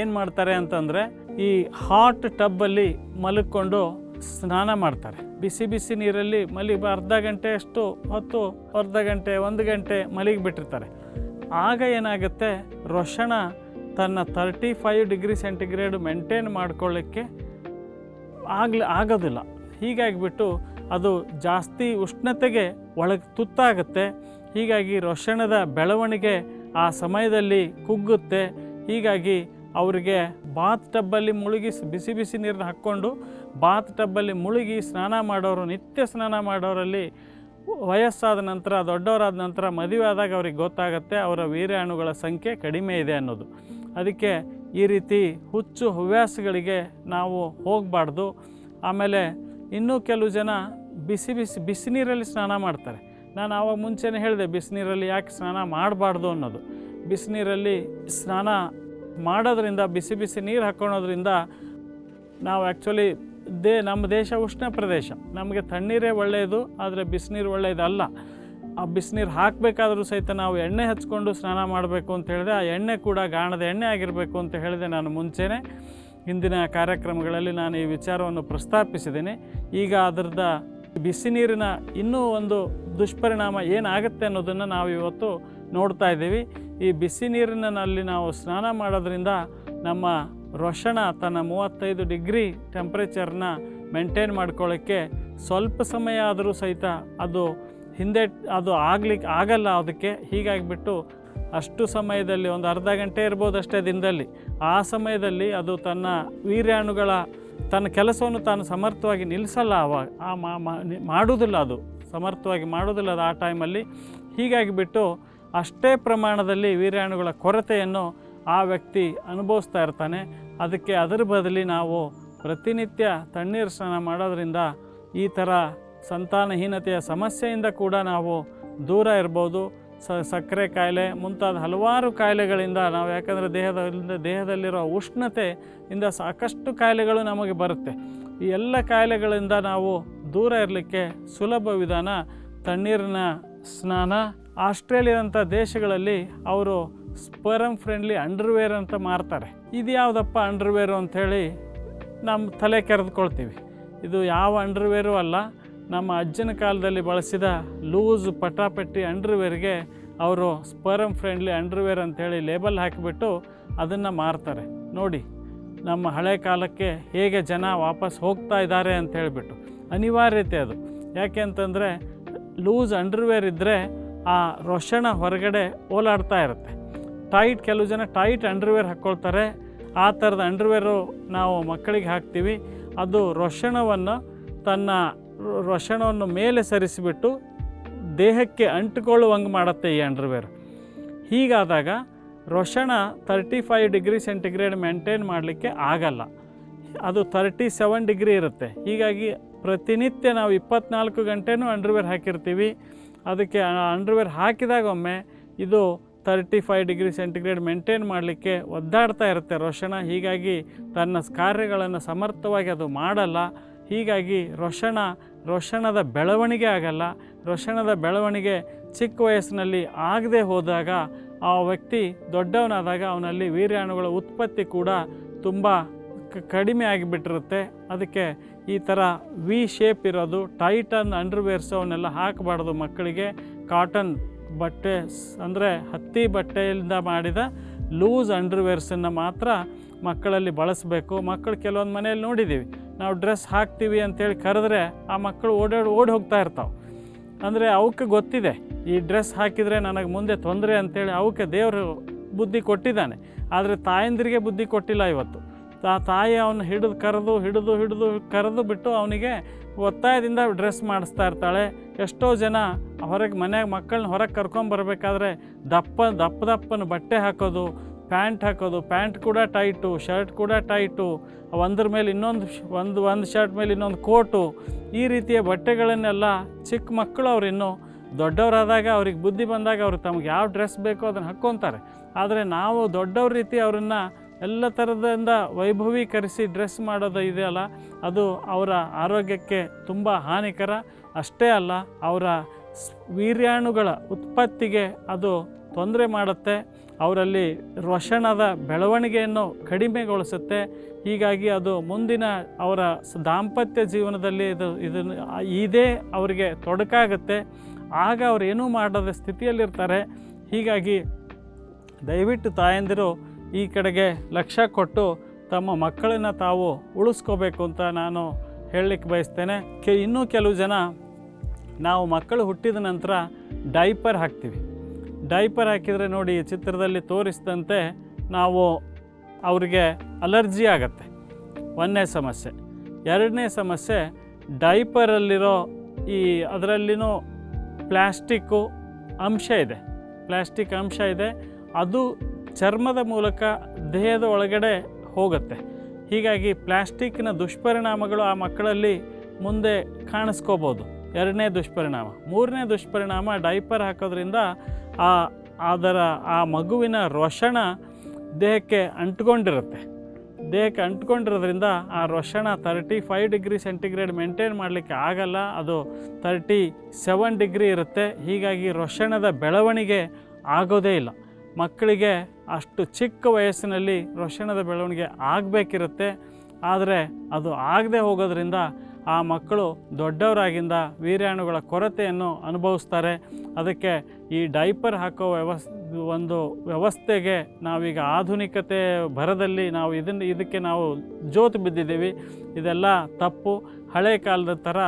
ಏನು ಮಾಡ್ತಾರೆ ಅಂತಂದರೆ ಈ ಹಾಟ್ ಟಬ್ಬಲ್ಲಿ ಮಲಕ್ಕೊಂಡು ಸ್ನಾನ ಮಾಡ್ತಾರೆ. ಬಿಸಿ ಬಿಸಿ ನೀರಲ್ಲಿ ಮಲಿ ಅರ್ಧ ಗಂಟೆ ಅಷ್ಟು ಹೊತ್ತು ಅರ್ಧ ಗಂಟೆ ಒಂದು ಗಂಟೆ ಮಲಗಿಬಿಟ್ಟಿರ್ತಾರೆ. ಆಗ ಏನಾಗುತ್ತೆ? ರೊಷಣ ತನ್ನ thirty five degree centigrade maintain ಮಾಡ್ಕೊಳ್ಳಿಕ್ಕೆ ಆಗಲಿ, ಆಗೋದಿಲ್ಲ. ಹೀಗಾಗಿಬಿಟ್ಟು ಅದು ಜಾಸ್ತಿ ಉಷ್ಣತೆಗೆ ಒಳಗೆ ತುತ್ತಾಗುತ್ತೆ. ಹೀಗಾಗಿ ರೊಷಣದ ಬೆಳವಣಿಗೆ ಆ ಸಮಯದಲ್ಲಿ ಕುಗ್ಗುತ್ತೆ. ಹೀಗಾಗಿ ಅವರಿಗೆ ಬಾತ್ ಟಬ್ಬಲ್ಲಿ ಮುಳುಗಿ ಬಿಸಿ ಬಿಸಿ ನೀರನ್ನ ಹಾಕ್ಕೊಂಡು ಬಾತ್ ಟಬ್ಬಲ್ಲಿ ಮುಳುಗಿ ಸ್ನಾನ ಮಾಡೋರು, ನಿತ್ಯ ಸ್ನಾನ ಮಾಡೋರಲ್ಲಿ ವಯಸ್ಸಾದ ನಂತರ, ದೊಡ್ಡವರಾದ ನಂತರ ಮದುವೆ ಆದಾಗ ಅವ್ರಿಗೆ ಗೊತ್ತಾಗುತ್ತೆ, ಅವರ ವೀರ್ಯಾಣುಗಳ ಸಂಖ್ಯೆ ಕಡಿಮೆ ಇದೆ ಅನ್ನೋದು. ಅದಕ್ಕೆ ಈ ರೀತಿ ಹುಚ್ಚು ಹವ್ಯಾಸಗಳಿಗೆ ನಾವು ಹೋಗಬಾರ್ದು. ಆಮೇಲೆ ಇನ್ನೂ ಕೆಲವು ಜನ ಬಿಸಿ ಬಿಸಿ ಬಿಸಿನೀರಲ್ಲಿ ಸ್ನಾನ ಮಾಡ್ತಾರೆ. ನಾನು ಆವಾಗ ಮುಂಚೆನೇ ಹೇಳಿದೆ ಬಿಸಿನೀರಲ್ಲಿ ಯಾಕೆ ಸ್ನಾನ ಮಾಡಬಾರ್ದು ಅನ್ನೋದು. ಬಿಸಿನೀರಲ್ಲಿ ಸ್ನಾನ ಮಾಡೋದ್ರಿಂದ, ಬಿಸಿ ಬಿಸಿ ನೀರು ಹಾಕ್ಕೊಳೋದ್ರಿಂದ ನಾವು ಆ್ಯಕ್ಚುಲಿ ದೇ, ನಮ್ಮ ದೇಶ ಉಷ್ಣ ಪ್ರದೇಶ. ನಮಗೆ ತಣ್ಣೀರೇ ಒಳ್ಳೆಯದು, ಆದರೆ ಬಿಸಿನೀರು ಒಳ್ಳೆಯದಲ್ಲ. ಆ ಬಿಸಿನೀರು ಹಾಕಬೇಕಾದ್ರೂ ಸಹಿತ ನಾವು ಎಣ್ಣೆ ಹಚ್ಕೊಂಡು ಸ್ನಾನ ಮಾಡಬೇಕು ಅಂತ ಹೇಳಿದೆ. ಆ ಎಣ್ಣೆ ಕೂಡ ಗಾಣದ ಎಣ್ಣೆ ಆಗಿರಬೇಕು ಅಂತ ಹೇಳಿದೆ ನಾನು ಮುಂಚೆನೇ. ಹಿಂದಿನ ಕಾರ್ಯಕ್ರಮಗಳಲ್ಲಿ ನಾನು ಈ ವಿಚಾರವನ್ನು ಪ್ರಸ್ತಾಪಿಸಿದ್ದೀನಿ. ಈಗ ಅದರದ ಬಿಸಿ ನೀರಿನ ಇನ್ನೂ ಒಂದು ದುಷ್ಪರಿಣಾಮ ಏನಾಗುತ್ತೆ ಅನ್ನೋದನ್ನು ನಾವು ಇವತ್ತು ನೋಡ್ತಾ ಇದ್ದೀವಿ. ಈ ಬಿಸಿ ನೀರಿನಲ್ಲಿ ನಾವು ಸ್ನಾನ ಮಾಡೋದ್ರಿಂದ ನಮ್ಮ ರೊಷಣ ತನ್ನ ಮೂವತ್ತೈದು ಡಿಗ್ರಿ ಟೆಂಪ್ರೇಚರ್ನ ಮೇಂಟೈನ್ ಮಾಡ್ಕೊಳ್ಳೋಕ್ಕೆ ಸ್ವಲ್ಪ ಸಮಯ ಆದರೂ ಸಹಿತ ಅದು ಹಿಂದೆ ಅದು ಆಗ್ಲಿಕ್ಕೆ ಆಗಲ್ಲ ಅದಕ್ಕೆ ಹೀಗಾಗಿಬಿಟ್ಟು ಅಷ್ಟು ಸಮಯದಲ್ಲಿ ಒಂದು ಅರ್ಧ ಗಂಟೆ ಇರ್ಬೋದು ಅಷ್ಟೇ ದಿನದಲ್ಲಿ, ಆ ಸಮಯದಲ್ಲಿ ಅದು ತನ್ನ ವೀರ್ಯಾಣುಗಳ, ತನ್ನ ಕೆಲಸವನ್ನು ತಾನು ಸಮರ್ಥವಾಗಿ ನಿಲ್ಲಿಸಲ್ಲ ಅವಾಗ, ಆ ಮಾ- ಮಾ- ನಿ- ಮಾಡುವುದಿಲ್ಲ ಅದು, ಸಮರ್ಥವಾಗಿ ಮಾಡುವುದಿಲ್ಲ ಅದು ಆ ಟೈಮಲ್ಲಿ. ಹೀಗಾಗಿ ಬಿಟ್ಟು ಅಷ್ಟೇ ಪ್ರಮಾಣದಲ್ಲಿ ವೀರ್ಯಾಣುಗಳ ಕೊರತೆಯನ್ನು ಆ ವ್ಯಕ್ತಿ ಅನುಭವಿಸ್ತಾ ಇರ್ತಾನೆ. ಅದಕ್ಕೆ ಅದರ ಬದಲಿ ನಾವು ಪ್ರತಿನಿತ್ಯ ತಣ್ಣೀರು ಸ್ನಾನ ಮಾಡೋದರಿಂದ ಈ ಥರ ಸಂತಾನಹೀನತೆಯ ಸಮಸ್ಯೆಯಿಂದ ಕೂಡ ನಾವು ದೂರ ಇರ್ಬೋದು. ಸ, ಸಕ್ಕರೆ ಕಾಯಿಲೆ ಮುಂತಾದ ಹಲವಾರು ಕಾಯಿಲೆಗಳಿಂದ ನಾವು ಯಾಕಂದರೆ ದೇಹದ ದೇಹದಲ್ಲಿರೋ ಉಷ್ಣತೆಯಿಂದ ಸಾಕಷ್ಟು ಕಾಯಿಲೆಗಳು ನಮಗೆ ಬರುತ್ತೆ. ಈ ಎಲ್ಲ ಕಾಯಿಲೆಗಳಿಂದ ನಾವು ದೂರ ಇರಲಿಕ್ಕೆ ಸುಲಭ ವಿಧಾನ ತಣ್ಣೀರಿನ ಸ್ನಾನ. ಆಸ್ಟ್ರೇಲಿಯಾದಂಥ ದೇಶಗಳಲ್ಲಿ ಅವರು ಸ್ಪರಮ್ ಫ್ರೆಂಡ್ಲಿ ಅಂಡರ್ವೇರ್ ಅಂತ ಮಾರ್ತಾರೆ. ಇದು ಯಾವುದಪ್ಪ ಅಂಡರ್ವೇರು ಅಂಥೇಳಿ ನಮ್ಮ ತಲೆ ಕೆರೆದುಕೊಳ್ತೀವಿ. ಇದು ಯಾವ ಅಂಡರ್ವೇರು ಅಲ್ಲ. ನಮ್ಮ ಅಜ್ಜನ ಕಾಲದಲ್ಲಿ ಬಳಸಿದ ಲೂಸ್ ಪಟಾಪಟ್ಟಿ ಅಂಡರ್ವೇರ್ಗೆ ಅವರು ಸ್ಪರಮ್ ಫ್ರೆಂಡ್ಲಿ ಅಂಡರ್ವೇರ್ ಅಂಥೇಳಿ ಲೇಬಲ್ ಹಾಕಿಬಿಟ್ಟು ಅದನ್ನು ಮಾರ್ತಾರೆ. ನೋಡಿ, ನಮ್ಮ ಹಳೆ ಕಾಲಕ್ಕೆ ಹೇಗೆ ಜನ ವಾಪಸ್ ಹೋಗ್ತಾ ಇದ್ದಾರೆ ಅಂತ ಹೇಳಿಬಿಟ್ಟು. ಅನಿವಾರ್ಯತೆ ಅದು. ಯಾಕೆ ಅಂತಂದರೆ, ಲೂಸ್ ಅಂಡರ್ವೇರ್ ಇದ್ದರೆ ಆ ರೊಷಣ ಹೊರಗಡೆ ಓಲಾಡ್ತಾ ಇರುತ್ತೆ. ಟೈಟ್, ಕೆಲವು ಜನ ಟೈಟ್ ಅಂಡರ್ವೇರ್ ಹಾಕ್ಕೊಳ್ತಾರೆ. ಆ ಥರದ ಅಂಡರ್ವೇರು ನಾವು ಮಕ್ಕಳಿಗೆ ಹಾಕ್ತೀವಿ. ಅದು ರೊಷಣವನ್ನು ತನ್ನ ರೊಷಣವನ್ನು ಮೇಲೆ ಸರಿಸಿಬಿಟ್ಟು ದೇಹಕ್ಕೆ ಅಂಟಿಕೊಳ್ಳುವಂಗೆ ಮಾಡುತ್ತೆ ಈ ಅಂಡರ್ವೇರ್. ಹೀಗಾದಾಗ ರೊಷಣ thirty five degree centigrade maintain ಮಾಡಲಿಕ್ಕೆ ಆಗಲ್ಲ. ಅದು ತರ್ಟಿ ಸೆವೆನ್ ಡಿಗ್ರಿ ಇರುತ್ತೆ. ಹೀಗಾಗಿ ಪ್ರತಿನಿತ್ಯ ನಾವು ಇಪ್ಪತ್ನಾಲ್ಕು ಗಂಟೆನೂ ಅಂಡರ್ವೇರ್ ಹಾಕಿರ್ತೀವಿ. ಅದಕ್ಕೆ ಅಂಡರ್ವೇರ್ ಹಾಕಿದಾಗ ಒಮ್ಮೆ ಇದು thirty five degree centigrade maintain ಮಾಡಲಿಕ್ಕೆ ಒದ್ದಾಡ್ತಾ ಇರುತ್ತೆ ರೋಷಣ ಹೀಗಾಗಿ ತನ್ನ ಕಾರ್ಯಗಳನ್ನು ಸಮರ್ಥವಾಗಿ ಅದು ಮಾಡಲ್ಲ. ಹೀಗಾಗಿ ರೊಷಣ, ರೊಷಣದ ಬೆಳವಣಿಗೆ ಆಗಲ್ಲ. ರೊಷಣದ ಬೆಳವಣಿಗೆ ಚಿಕ್ಕ ವಯಸ್ಸಿನಲ್ಲಿ ಆಗದೆ ಹೋದಾಗ ಆ ವ್ಯಕ್ತಿ ದೊಡ್ಡವನಾದಾಗ ಅವನಲ್ಲಿ ವೀರ್ಯಾಣುಗಳ ಉತ್ಪತ್ತಿ ಕೂಡ ತುಂಬ ಕಡಿಮೆ ಆಗಿಬಿಟ್ಟಿರುತ್ತೆ. ಅದಕ್ಕೆ ಈ ಥರ ವಿ ಶೇಪ್ ಇರೋದು, ಟೈಟನ್ ಅಂಡರ್ವೇರ್ಸ್ ಅವನ್ನೆಲ್ಲ ಹಾಕಬಾರ್ದು ಮಕ್ಕಳಿಗೆ. ಕಾಟನ್ ಬಟ್ಟೆ ಅಂದರೆ ಹತ್ತಿ ಬಟ್ಟೆಯಿಂದ ಮಾಡಿದ ಲೂಸ್ ಅಂಡರ್ವೇರ್ಸನ್ನು ಮಾತ್ರ ಮಕ್ಕಳಲ್ಲಿ ಬಳಸಬೇಕು. ಮಕ್ಕಳು ಕೆಲವೊಂದು ಮನೆಯಲ್ಲಿ ನೋಡಿದ್ದೀವಿ. ನಾವು ಡ್ರೆಸ್ ಹಾಕ್ತೀವಿ ಅಂತೇಳಿ ಕರೆದ್ರೆ ಆ ಮಕ್ಕಳು ಓಡಾಡಿ ಓಡಿ ಹೋಗ್ತಾ ಇರ್ತಾವೆ. ಅಂದರೆ ಅವಕ್ಕೆ ಗೊತ್ತಿದೆ, ಈ ಡ್ರೆಸ್ ಹಾಕಿದರೆ ನನಗೆ ಮುಂದೆ ತೊಂದರೆ ಅಂತೇಳಿ ಅವಕ್ಕೆ ದೇವರು ಬುದ್ಧಿ ಕೊಟ್ಟಿದ್ದಾನೆ. ಆದರೆ ತಾಯಂದಿರಿಗೆ ಬುದ್ಧಿ ಕೊಟ್ಟಿಲ್ಲ ಇವತ್ತು. ಆ ತಾಯಿ ಅವನು ಹಿಡಿದು ಕರೆದು, ಹಿಡಿದು ಹಿಡಿದು, ಕರೆದು ಬಿಟ್ಟು ಅವನಿಗೆ ಒತ್ತಾಯದಿಂದ ಡ್ರೆಸ್ ಮಾಡಿಸ್ತಾ ಇರ್ತಾಳೆ. ಎಷ್ಟೋ ಜನ ಹೊರಗೆ ಮನ್ಯಾಗ ಮಕ್ಕಳನ್ನ ಹೊರಗೆ ಕರ್ಕೊಂಬರ್ಬೇಕಾದ್ರೆ ದಪ್ಪ ದಪ್ಪ, ದಪ್ಪನ ಬಟ್ಟೆ ಹಾಕೋದು ಪ್ಯಾಂಟ್ ಹಾಕೋದು, ಪ್ಯಾಂಟ್ ಕೂಡ ಟೈಟು, ಶರ್ಟ್ ಕೂಡ ಟೈಟು ಒಂದ್ರ ಮೇಲೆ ಇನ್ನೊಂದು ಒಂದು ಒಂದು ಶರ್ಟ್ ಮೇಲೆ ಇನ್ನೊಂದು ಕೋಟು, ಈ ರೀತಿಯ ಬಟ್ಟೆಗಳನ್ನೆಲ್ಲ ಚಿಕ್ಕ ಮಕ್ಕಳು ಅವ್ರು ಇನ್ನೂ ದೊಡ್ಡವರಾದಾಗ ಅವ್ರಿಗೆ ಬುದ್ಧಿ ಬಂದಾಗ ಅವ್ರು ತಮ್ಗೆ ಯಾವ ಡ್ರೆಸ್ ಬೇಕೋ ಅದನ್ನು ಹಾಕ್ಕೊತಾರೆ. ಆದರೆ ನಾವು ದೊಡ್ಡವ್ರ ರೀತಿ ಅವರನ್ನು ಎಲ್ಲ ಥರದಿಂದ ವೈಭವೀಕರಿಸಿ ಡ್ರೆಸ್ ಮಾಡೋದು ಇದೆಯಲ್ಲ ಅದು ಅವರ ಆರೋಗ್ಯಕ್ಕೆ ತುಂಬ ಹಾನಿಕರ. ಅಷ್ಟೇ ಅಲ್ಲ, ಅವರ ವೀರ್ಯಾಣುಗಳ ಉತ್ಪತ್ತಿಗೆ ಅದು ತೊಂದರೆ ಮಾಡುತ್ತೆ. ಅವರಲ್ಲಿ ರೋಷಣದ ಬೆಳವಣಿಗೆಯನ್ನು ಕಡಿಮೆಗೊಳಿಸುತ್ತೆ. ಹೀಗಾಗಿ ಅದು ಮುಂದಿನ ಅವರ ದಾಂಪತ್ಯ ಜೀವನದಲ್ಲಿ ಇದು, ಇದನ್ನು ಇದೇ ಅವರಿಗೆ ತೊಡಕಾಗುತ್ತೆ. ಆಗ ಅವರು ಏನೂ ಮಾಡದ ಸ್ಥಿತಿಯಲ್ಲಿರ್ತಾರೆ. ಹೀಗಾಗಿ ದಯವಿಟ್ಟು ತಾಯಂದಿರು ಈ ಕಡೆಗೆ ಲಕ್ಷ್ಯ ಕೊಟ್ಟು ತಮ್ಮ ಮಕ್ಕಳನ್ನು ತಾವು ಉಳಿಸ್ಕೋಬೇಕು ಅಂತ ನಾನು ಹೇಳಲಿಕ್ಕೆ ಬಯಸ್ತೇನೆ. ಕೆ, ಇನ್ನೂ ಕೆಲವು ಜನ ನಾವು ಮಕ್ಕಳು ಹುಟ್ಟಿದ ನಂತರ ಡೈಪರ್ ಹಾಕ್ತೀವಿ. ಡೈಪರ್ ಹಾಕಿದರೆ ನೋಡಿ ಈ ಚಿತ್ರದಲ್ಲಿ ತೋರಿಸಿದಂತೆ ನಾವು ಅವರಿಗೆ ಅಲರ್ಜಿ ಆಗತ್ತೆ. ಒಂದನೇ ಸಮಸ್ಯೆ. ಎರಡನೇ ಸಮಸ್ಯೆ ಡೈಪರಲ್ಲಿರೋ ಈ ಅದರಲ್ಲಿನೂ ಪ್ಲ್ಯಾಸ್ಟಿಕ್ಕು ಅಂಶ ಇದೆ. ಪ್ಲ್ಯಾಸ್ಟಿಕ್ ಅಂಶ ಇದೆ. ಅದು ಚರ್ಮದ ಮೂಲಕ ದೇಹದ ಒಳಗಡೆ ಹೋಗುತ್ತೆ. ಹೀಗಾಗಿ ಪ್ಲ್ಯಾಸ್ಟಿಕ್ನ ದುಷ್ಪರಿಣಾಮಗಳು ಆ ಮಕ್ಕಳಲ್ಲಿ ಮುಂದೆ ಕಾಣಿಸ್ಕೋಬೋದು. ಎರಡನೇ ದುಷ್ಪರಿಣಾಮ. ಮೂರನೇ ದುಷ್ಪರಿಣಾಮ ಡೈಪರ್ ಹಾಕೋದ್ರಿಂದ ಆ, ಅದರ ಆ ಮಗುವಿನ ರೋಷಣ ದೇಹಕ್ಕೆ ಅಂಟ್ಕೊಂಡಿರುತ್ತೆ. ದೇಹಕ್ಕೆ ಅಂಟ್ಕೊಂಡಿರೋದ್ರಿಂದ ಆ ರೊಷಣ thirty five degree centigrade maintain ಮಾಡಲಿಕ್ಕೆ ಆಗಲ್ಲ. ಅದು ತರ್ಟಿ ಸೆವೆನ್ ಡಿಗ್ರಿ ಇರುತ್ತೆ. ಹೀಗಾಗಿ ರೊಷಣದ ಬೆಳವಣಿಗೆ ಆಗೋದೇ ಇಲ್ಲ. ಮಕ್ಕಳಿಗೆ ಅಷ್ಟು ಚಿಕ್ಕ ವಯಸ್ಸಿನಲ್ಲಿ ರೊಷಣದ ಬೆಳವಣಿಗೆ ಆಗಬೇಕಿರುತ್ತೆ. ಆದರೆ ಅದು ಆಗದೆ ಹೋಗೋದ್ರಿಂದ ಆ ಮಕ್ಕಳು ದೊಡ್ಡವರಾಗಿಂದ ವೀರ್ಯಾಣುಗಳ ಕೊರತೆಯನ್ನು ಅನುಭವಿಸ್ತಾರೆ. ಅದಕ್ಕೆ ಈ ಡೈಪರ್ ಹಾಕೋ ವ್ಯವಸ್, ಒಂದು ವ್ಯವಸ್ಥೆಗೆ ನಾವೀಗ ಆಧುನಿಕತೆ ಭರದಲ್ಲಿ ನಾವು ಇದನ್ನು ಇದಕ್ಕೆ ನಾವು ಜೋತು ಬಿದ್ದಿದ್ದೀವಿ. ಇದೆಲ್ಲ ತಪ್ಪು. ಹಳೆ ಕಾಲದ ಥರ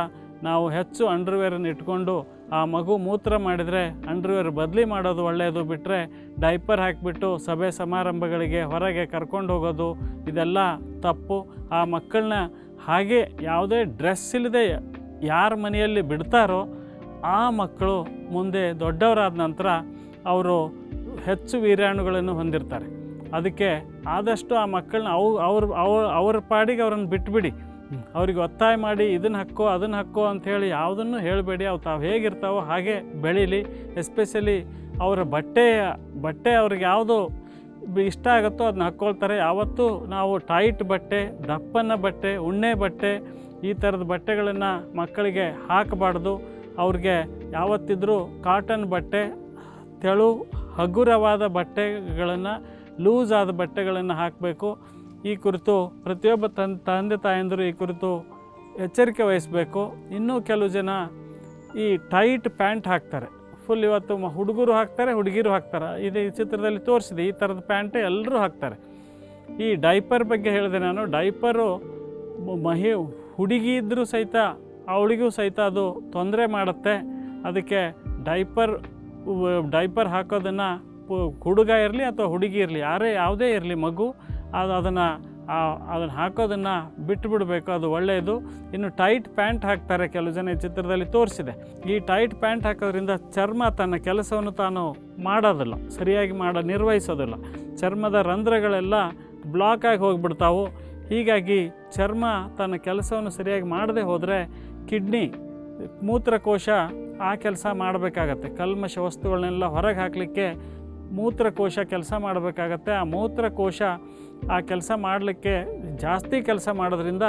ನಾವು ಹೆಚ್ಚು ಅಂಡರ್ವೇರನ್ನು ಇಟ್ಕೊಂಡು ಆ ಮಗು ಮೂತ್ರ ಮಾಡಿದರೆ ಅಂಡರ್ವೇರ್ ಬದಲಿ ಮಾಡೋದು ಒಳ್ಳೆಯದು ಬಿಟ್ಟರೆ ಡೈಪರ್ ಹಾಕಿಬಿಟ್ಟು ಸಭೆ ಸಮಾರಂಭಗಳಿಗೆ ಹೊರಗೆ ಕರ್ಕೊಂಡು ಹೋಗೋದು ಇದೆಲ್ಲ ತಪ್ಪು. ಆ ಮಕ್ಕಳನ್ನ ಹಾಗೆ ಯಾವುದೇ ಡ್ರೆಸ್ ಇಲ್ಲದೆ ಯಾರ ಮನೆಯಲ್ಲಿ ಬಿಡ್ತಾರೋ ಆ ಮಕ್ಕಳು ಮುಂದೆ ದೊಡ್ಡವರಾದ ನಂತರ ಅವರು ಹೆಚ್ಚು ವೀರ್ಯಾಣುಗಳನ್ನು ಹೊಂದಿರ್ತಾರೆ. ಅದಕ್ಕೆ ಆದಷ್ಟು ಆ ಮಕ್ಕಳನ್ನ ಅವು, ಅವ್ರ ಅವ್ರ ಅವ್ರ ಪಾಡಿಗೆ ಅವ್ರನ್ನ ಬಿಟ್ಬಿಡಿ. ಅವ್ರಿಗೆ ಒತ್ತಾಯ ಮಾಡಿ, ಇದನ್ನು ಹಕ್ಕೋ ಅದನ್ನು ಹಕ್ಕೋ ಅಂಥೇಳಿ ಯಾವುದನ್ನು ಹೇಳಬೇಡಿ. ಅವು ತಾವು ಹೇಗಿರ್ತಾವೋ ಹಾಗೆ ಬೆಳೀಲಿ. ಎಸ್ಪೆಷಲಿ ಅವರ ಬಟ್ಟೆಯ, ಬಟ್ಟೆ ಅವ್ರಿಗೆ ಯಾವುದು ಇಷ್ಟ ಆಗುತ್ತೋ ಅದನ್ನ ಹಾಕ್ಕೊಳ್ತಾರೆ ಯಾವತ್ತೂ ನಾವು ಟೈಟ್ ಬಟ್ಟೆ, ದಪ್ಪನ ಬಟ್ಟೆ, ಉಣ್ಣೆ ಬಟ್ಟೆ, ಈ ಥರದ ಬಟ್ಟೆಗಳನ್ನು ಮಕ್ಕಳಿಗೆ ಹಾಕಬಾರ್ದು. ಅವ್ರಿಗೆ ಯಾವತ್ತಿದ್ರೂ ಕಾಟನ್ ಬಟ್ಟೆ, ತೆಳು, ಹಗುರವಾದ ಬಟ್ಟೆಗಳನ್ನು, ಲೂಸ್ ಆದ ಬಟ್ಟೆಗಳನ್ನು ಹಾಕಬೇಕು. ಈ ಕುರಿತು ಪ್ರತಿಯೊಬ್ಬ ತನ್ ತಂದೆ ತಾಯಂದರು ಈ ಕುರಿತು ಎಚ್ಚರಿಕೆ ವಹಿಸಬೇಕು. ಇನ್ನೂ ಕೆಲವು ಜನ ಈ ಟೈಟ್ ಪ್ಯಾಂಟ್ ಹಾಕ್ತಾರೆ. ಫುಲ್ ಇವತ್ತು ಹುಡುಗರು ಹಾಕ್ತಾರೆ, ಹುಡುಗಿರು ಹಾಕ್ತಾರೆ. ಇದು ಈ ಚಿತ್ರದಲ್ಲಿ ತೋರಿಸಿದೆ, ಈ ಥರದ ಪ್ಯಾಂಟ್ ಎಲ್ಲರೂ ಹಾಕ್ತಾರೆ. ಈ ಡೈಪರ್ ಬಗ್ಗೆ ಹೇಳಿದೆ ನಾನು. ಡೈಪರು ಮಹಿ ಹುಡುಗಿ ಇದ್ದರೂ ಸಹಿತ, ಅವಳಿಗೂ ಸಹಿತ ಅದು ತೊಂದರೆ ಮಾಡುತ್ತೆ. ಅದಕ್ಕೆ ಡೈಪರ್ ಡೈಪರ್ ಹಾಕೋದನ್ನು ಹುಡುಗ ಇರಲಿ ಅಥವಾ ಹುಡುಗಿ ಇರಲಿ, ಯಾರೇ, ಯಾವುದೇ ಇರಲಿ ಮಗು, ಅದು ಅದನ್ನು ಅದನ್ನು ಹಾಕೋದನ್ನು ಬಿಟ್ಟುಬಿಡಬೇಕು ಅದು ಒಳ್ಳೆಯದು ಇನ್ನು ಟೈಟ್ ಪ್ಯಾಂಟ್ ಹಾಕ್ತಾರೆ ಕೆಲವು ಜನ ಚಿತ್ರದಲ್ಲಿ ತೋರಿಸಿದೆ. ಈ ಟೈಟ್ ಪ್ಯಾಂಟ್ ಹಾಕೋದ್ರಿಂದ ಚರ್ಮ ತನ್ನ ಕೆಲಸವನ್ನು ತಾನು ಮಾಡೋದಿಲ್ಲ, ಸರಿಯಾಗಿ ಮಾಡ, ನಿರ್ವಹಿಸೋದಿಲ್ಲ. ಚರ್ಮದ ರಂಧ್ರಗಳೆಲ್ಲ ಬ್ಲಾಕ್ ಆಗಿ ಹೋಗಿಬಿಡ್ತಾವು. ಹೀಗಾಗಿ ಚರ್ಮ ತನ್ನ ಕೆಲಸವನ್ನು ಸರಿಯಾಗಿ ಮಾಡದೆ ಹೋದರೆ ಕಿಡ್ನಿ, ಮೂತ್ರಕೋಶ ಆ ಕೆಲಸ ಮಾಡಬೇಕಾಗತ್ತೆ. ಕಲ್ಮಶ ವಸ್ತುಗಳನ್ನೆಲ್ಲ ಹೊರಗೆ ಹಾಕಲಿಕ್ಕೆ ಮೂತ್ರಕೋಶ ಕೆಲಸ ಮಾಡಬೇಕಾಗತ್ತೆ. ಆ ಮೂತ್ರಕೋಶ ಆ ಕೆಲಸ ಮಾಡಲಿಕ್ಕೆ ಜಾಸ್ತಿ ಕೆಲಸ ಮಾಡೋದ್ರಿಂದ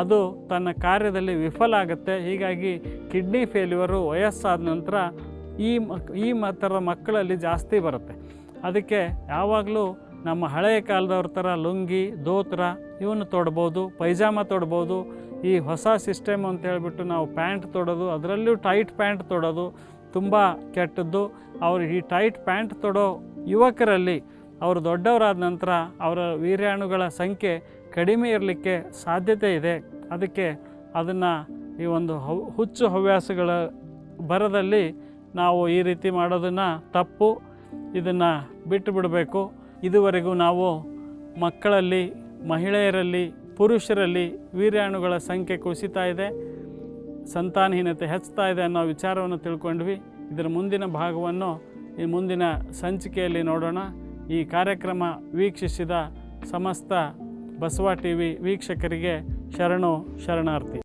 ಅದು ತನ್ನ ಕಾರ್ಯದಲ್ಲಿ ವಿಫಲ ಆಗುತ್ತೆ. ಹೀಗಾಗಿ ಕಿಡ್ನಿ ಫೇಲ್ಯೂರು ವಯಸ್ಸಾದ ನಂತರ ಈ ಮಕ್ ಈ ಥರದ ಮಕ್ಕಳಲ್ಲಿ ಜಾಸ್ತಿ ಬರುತ್ತೆ. ಅದಕ್ಕೆ ಯಾವಾಗಲೂ ನಮ್ಮ ಹಳೆಯ ಕಾಲದವ್ರ ಥರ ಲುಂಗಿ, ದೋತ್ರ ಇವನ್ನು ತೊಡ್ಬೋದು, ಪೈಜಾಮ ತೊಡ್ಬೋದು, ಈ ಹೊಸ ಸಿಸ್ಟಮ್ ಅಂತ ಹೇಳಿಬಿಟ್ಟು ನಾವು ಪ್ಯಾಂಟ್ ತೊಡೋದು, ಅದರಲ್ಲೂ ಟೈಟ್ ಪ್ಯಾಂಟ್ ತೊಡೋದು ತುಂಬ ಕೆಟ್ಟದ್ದು. ಅವ್ರು ಈ ಟೈಟ್ ಪ್ಯಾಂಟ್ ತೊಡೋ ಯುವಕರಲ್ಲಿ ಅವರು ದೊಡ್ಡವರಾದ ನಂತರ ಅವರ ವೀರ್ಯಾಣುಗಳ ಸಂಖ್ಯೆ ಕಡಿಮೆ ಇರಲಿಕ್ಕೆ ಸಾಧ್ಯತೆ ಇದೆ. ಅದಕ್ಕೆ ಅದನ್ನು ಈ ಒಂದು ಹುಚ್ಚು ಹವ್ಯಾಸಗಳ ಬರದಲ್ಲಿ ನಾವು ಈ ರೀತಿ ಮಾಡೋದನ್ನು ತಪ್ಪು, ಇದನ್ನು ಬಿಟ್ಟು ಬಿಡಬೇಕು ಇದುವರೆಗೂ ನಾವು ಮಕ್ಕಳಲ್ಲಿ, ಮಹಿಳೆಯರಲ್ಲಿ, ಪುರುಷರಲ್ಲಿ ವೀರ್ಯಾಣುಗಳ ಸಂಖ್ಯೆ ಕುಸಿತಾ ಇದೆ. ಸಂತಾನಹೀನತೆ ಹೆಚ್ಚುತ್ತಾ ಇದೆ ಅನ್ನೋ ವಿಚಾರವನ್ನು ತಿಳ್ಕೊಂಡ್ವಿ. ಇದರ ಮುಂದಿನ ಭಾಗವನ್ನು ಈ ಮುಂದಿನ ಸಂಚಿಕೆಯಲ್ಲಿ ನೋಡೋಣ. ಈ ಕಾರ್ಯಕ್ರಮ ವೀಕ್ಷಿಸಿದ ಸಮಸ್ತ ಬಸವ ಟಿ ವಿ ವೀಕ್ಷಕರಿಗೆ ಶರಣು ಶರಣಾರ್ಥಿ.